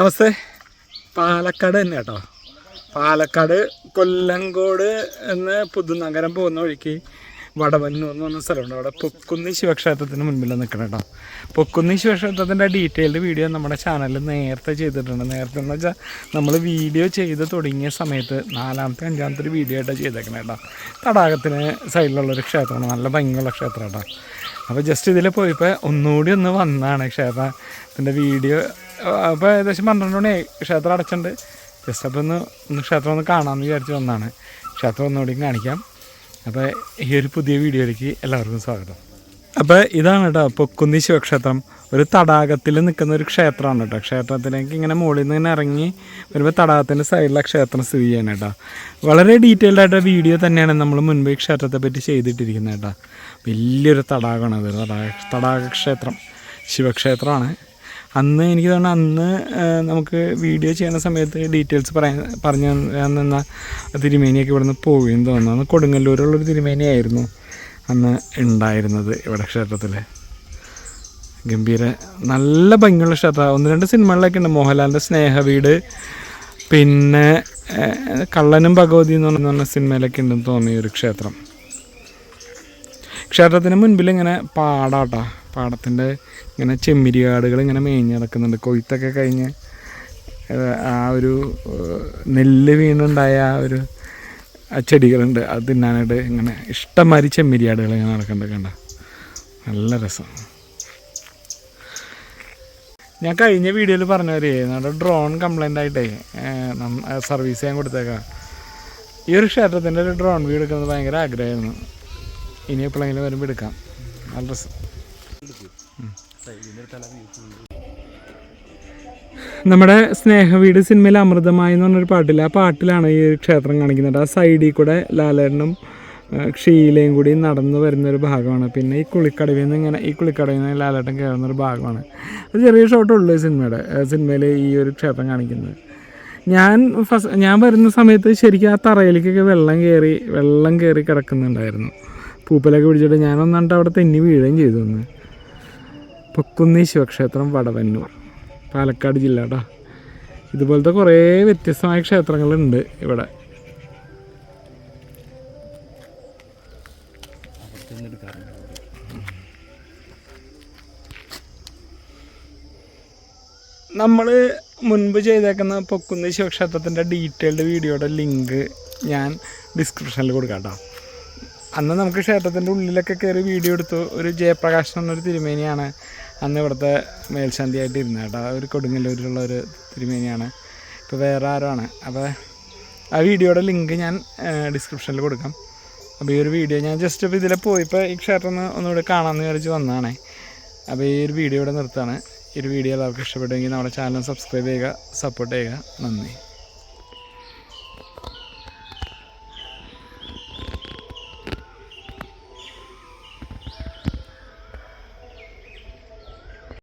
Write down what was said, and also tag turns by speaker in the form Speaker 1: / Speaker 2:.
Speaker 1: നമസ്തേ. പാലക്കാട് തന്നെ കേട്ടോ. പാലക്കാട് കൊല്ലങ്കോട് എന്ന് പുതുനഗരം പോകുന്ന വഴിക്ക് വടവന്നു എന്ന് പറഞ്ഞ സ്ഥലമുണ്ട്. അവിടെ പൊക്കുന്നി ശിവക്ഷേത്രത്തിന് മുൻപിൽ നിൽക്കണം കേട്ടോ. പൊക്കുന്നി ശിവക്ഷേത്രത്തിന്റെ ഡീറ്റെയിൽഡ് വീഡിയോ നമ്മുടെ ചാനലിൽ നേരത്തെ ചെയ്തിട്ടുണ്ട്. നേരത്തെ എന്ന് വെച്ചാൽ നമ്മൾ വീഡിയോ ചെയ്ത് തുടങ്ങിയ സമയത്ത് നാലാമത്തെ അഞ്ചാമത്തെ ഒരു വീഡിയോ ആയിട്ടാണ് ചെയ്തേക്കണം കേട്ടോ. തടാകത്തിന് സൈഡിലുള്ളൊരു ക്ഷേത്രമാണ്. നല്ല ഭംഗിയുള്ള ക്ഷേത്രം കേട്ടോ. അപ്പോൾ ജസ്റ്റ് ഇതിൽ പോയപ്പോൾ ഒന്നുകൂടി ഒന്ന് വന്നതാണ് ക്ഷേത്രത്തിന്റെ വീഡിയോ അപ്പോൾ ഏകദേശം പന്ത്രണ്ട് മണിയായി ക്ഷേത്രം അടച്ചിട്ടുണ്ട്. ജസ്റ്റ് അപ്പോൾ ഒന്ന് ഒന്ന് ക്ഷേത്രം ഒന്ന് കാണാമെന്ന് വിചാരിച്ച് വന്നതാണ്. ക്ഷേത്രം ഒന്നുകൂടി കാണിക്കാം. അപ്പോൾ ഈ ഒരു പുതിയ വീഡിയോയിലേക്ക് എല്ലാവർക്കും സ്വാഗതം. അപ്പോൾ ഇതാണ് കേട്ടോ പൊക്കുന്നി ശിവക്ഷേത്രം. ഒരു തടാകത്തിൽ നിൽക്കുന്ന ഒരു ക്ഷേത്രമാണ് കേട്ടോ ക്ഷേത്രത്തിലേക്ക് ഇങ്ങനെ മുകളിൽ നിന്ന് ഇങ്ങനെ ഇറങ്ങി വരുമ്പോൾ തടാകത്തിന്റെ സൈഡിലെ ക്ഷേത്രം സ്ഥിതി ചെയ്യണം കേട്ടോ വളരെ ഡീറ്റെയിൽഡ് ആയിട്ട് വീഡിയോ തന്നെയാണ് നമ്മൾ മുൻപ് ഈ ക്ഷേത്രത്തെ പറ്റി ചെയ്തിട്ടിരിക്കുന്നത് കേട്ടോ വലിയൊരു തടാകമാണ് അത്. തടാക തടാക ക്ഷേത്രം ശിവക്ഷേത്രമാണ്. അന്ന് എനിക്ക് തോന്നുന്നു അന്ന് നമുക്ക് വീഡിയോ ചെയ്യുന്ന സമയത്ത് ഡീറ്റെയിൽസ് പറയാൻ പറഞ്ഞു തരാൻ നിന്ന തിരുമേനിയൊക്കെ ഇവിടെ നിന്ന് പോവുകയും തോന്നുന്നു. അന്ന് കൊടുങ്ങല്ലൂരുള്ളൊരു തിരുമേനിയായിരുന്നു അന്ന് ഉണ്ടായിരുന്നത് ഇവിടെ ക്ഷേത്രത്തിൽ ഗംഭീര നല്ല ഭംഗിയുള്ള ക്ഷേത്ര. ഒന്ന് രണ്ട് സിനിമകളിലൊക്കെ ഉണ്ട്. മോഹൻലാലിന്റെ സ്നേഹവീട് പിന്നെ കള്ളനും ഭഗവതി എന്ന് പറഞ്ഞ സിനിമയിലൊക്കെ ഉണ്ടെന്ന് തോന്നിയ ഒരു ക്ഷേത്രം. ക്ഷേത്രത്തിന് മുൻപിൽ ഇങ്ങനെ പാടാട്ടാ. പാടത്തിന്റെ ഇങ്ങനെ ചെമ്മിരിയാടുകൾ ഇങ്ങനെ മേഞ്ഞ് നടക്കുന്നുണ്ട്. കൊയ്ത്തൊക്കെ കഴിഞ്ഞ് ആ ഒരു നെല്ല് വീണുണ്ടായ ആ ഒരു ചെടികളുണ്ട്. അത് തിന്നാനായിട്ട് ഇങ്ങനെ ഇഷ്ടംമാതിരി ചെമ്മിരിയാടുകൾ ഇങ്ങനെ നടക്കുന്നുണ്ട് കണ്ട. നല്ല രസം. ഞാൻ കഴിഞ്ഞ വീഡിയോയിൽ പറഞ്ഞവരേ നമ്മുടെ ഡ്രോൺ കംപ്ലൈന്റ് ആയിട്ടേ സർവീസ് ചെയ്യാൻ കൊടുത്തേക്കാം. ഈ ഒരു ക്ഷേത്രത്തിന്റെ ഒരു ഡ്രോൺ വ്യൂ എടുക്കുന്നത് ഭയങ്കര ആഗ്രഹമായിരുന്നു. ഇനി എപ്പോഴെങ്കിലും വരുമ്പോൾ എടുക്കാം. നല്ല രസം. നമ്മുടെ സ്നേഹവീട് സിനിമയിൽ അമൃതമായി എന്ന് പറഞ്ഞൊരു പാട്ടില്ല? ആ പാട്ടിലാണ് ഈ ക്ഷേത്രം കാണിക്കുന്നത്. ആ സൈഡിൽ കൂടെ ലാലേട്ടനും ക്ഷീലയും ഷീലയും കൂടി നടന്നു വരുന്നൊരു ഭാഗമാണ്. പിന്നെ ഈ കുളിക്കടവിൽ നിന്ന് ഇങ്ങനെ ഈ കുളിക്കടവിൽ നിന്ന് ലാലേട്ടൻ കയറുന്നൊരു ഭാഗമാണ്. അത് ചെറിയ ഷോട്ട് ഉള്ളൂ ഈ സിനിമയുടെ സിനിമയിൽ ഈ ഒരു ക്ഷേത്രം കാണിക്കുന്നത്. ഞാൻ ഫസ്റ്റ് ഞാൻ വരുന്ന സമയത്ത് ശരിക്കും ആ തറയിലേക്കൊക്കെ വെള്ളം കയറി വെള്ളം കയറി കിടക്കുന്നുണ്ടായിരുന്നു. പൂപ്പലൊക്കെ പിടിച്ചിട്ട് ഞാനൊന്നാണ്ട് അവിടെ തെന്നി വീഴുകയും ചെയ്തു പൊക്കുന്നി ശിവക്ഷേത്രം വടവന്നൂർ. പാലക്കാട് ജില്ല കേട്ടോ ഇതുപോലത്തെ കുറേ വ്യത്യസ്തമായ ക്ഷേത്രങ്ങളുണ്ട് ഇവിടെ. നമ്മൾ മുൻപ് ചെയ്തേക്കുന്ന പൊക്കുന്ന ശിവക്ഷേത്രത്തിന്റെ ഡീറ്റെയിൽഡ് വീഡിയോയുടെ ലിങ്ക് ഞാൻ ഡിസ്ക്രിപ്ഷനിൽ കൊടുക്കാം കേട്ടോ അന്ന് നമുക്ക് ക്ഷേത്രത്തിന്റെ ഉള്ളിലൊക്കെ കയറി വീഡിയോ എടുത്തു. ഒരു ജയപ്രകാശ് എന്നൊരു തിരുമേനിയാണ് അന്ന് ഇവിടുത്തെ മേൽശാന്തിയായിട്ട് ഇരുന്നത് കേട്ടോ. ഒരു കൊടുങ്ങല്ലൂരിലുള്ള ഒരു തിരുമേനിയാണ്. ഇപ്പോൾ വേറെ ആരുമാണ്? അപ്പോൾ ആ വീഡിയോയുടെ ലിങ്ക് ഞാൻ ഡിസ്ക്രിപ്ഷനിൽ കൊടുക്കാം. അപ്പോൾ ഈ ഒരു വീഡിയോ ഞാൻ ജസ്റ്റ് ഇപ്പോൾ ഇതിലെ പോയി ഇപ്പോൾ ഈ ക്ഷേത്രം ഒന്ന് ഒന്നുകൂടെ കാണാമെന്ന് വിചാരിച്ച് വന്നതാണേ. അപ്പോൾ ഈ ഒരു വീഡിയോ ഇവിടെ നിർത്താണ് ഈ ഒരു വീഡിയോ എല്ലാവർക്കും ഇഷ്ടപ്പെട്ടെങ്കിൽ നമ്മുടെ ചാനൽ സബ്സ്ക്രൈബ് ചെയ്യുക സപ്പോർട്ട് ചെയ്യുക. നന്ദി.